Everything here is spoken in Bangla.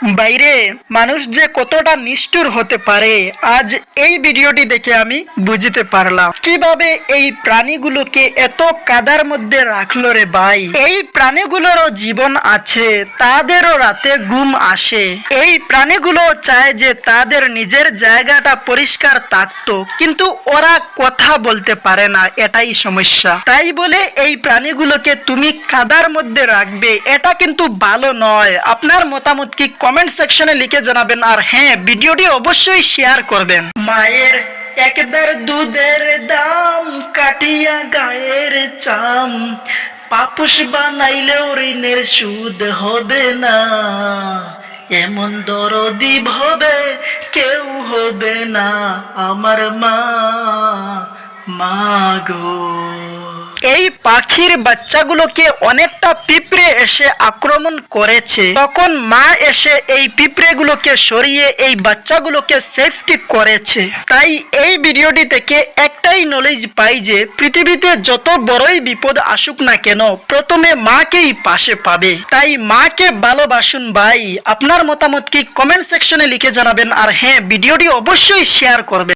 বাইরে, মানুষ যে কতটা নিষ্ঠুর হতে পারে, আজ এই ভিডিওটি দেখে আমি বুঝতে পারলাম। কীভাবে এই প্রাণীগুলোকে এত কাদার মধ্যে রাখল রে ভাই? এই প্রাণীগুলোরও জীবন আছে, তাদেরও রাতে ঘুম আসে। এই প্রাণীগুলো চায় যে তাদের নিজের জায়গাটা পরিষ্কার থাকতো, কিন্তু ওরা কথা বলতে পারে না, এটাই সমস্যা। তাই বলে এই প্রাণীগুলোকে তুমি কাদার মধ্যে রাখবে, এটা কিন্তু ভালো নয়। আপনার মতামত কি কমেন্ট সেকশনে লিখে জানাবেন আর হ্যাঁ ভিডিওটি অবশ্যই শেয়ার করবেন। মায়ের একবার দুধের দাম কাটিয়া গায়ের চাম। পাপুস বানাইলেও ঋণের সুদ হবে না। এমন দরদি হবে কেউ হবে না। আমার মা মা গো। এই পাখির বাচ্চাগুলোকে অনেকটা পিঁপড়ে এসে আক্রমণ করেছে। তখন মা এসে এই পিঁপড়েগুলোকে সরিয়ে এই বাচ্চাগুলোকে সেফটি করেছে। তাই এই ভিডিওটি থেকে একটাই নলেজ পাই যে পৃথিবীতে যত বড়ই বিপদ আসুক না কেন, প্রথমে মাকেই পাশে পাবে। তাই মাকে ভালোবাসুন ভাই। আপনার মতামত কি কমেন্ট সেকশনে লিখে জানাবেন। আর হ্যাঁ ভিডিওটি অবশ্যই শেয়ার করবেন।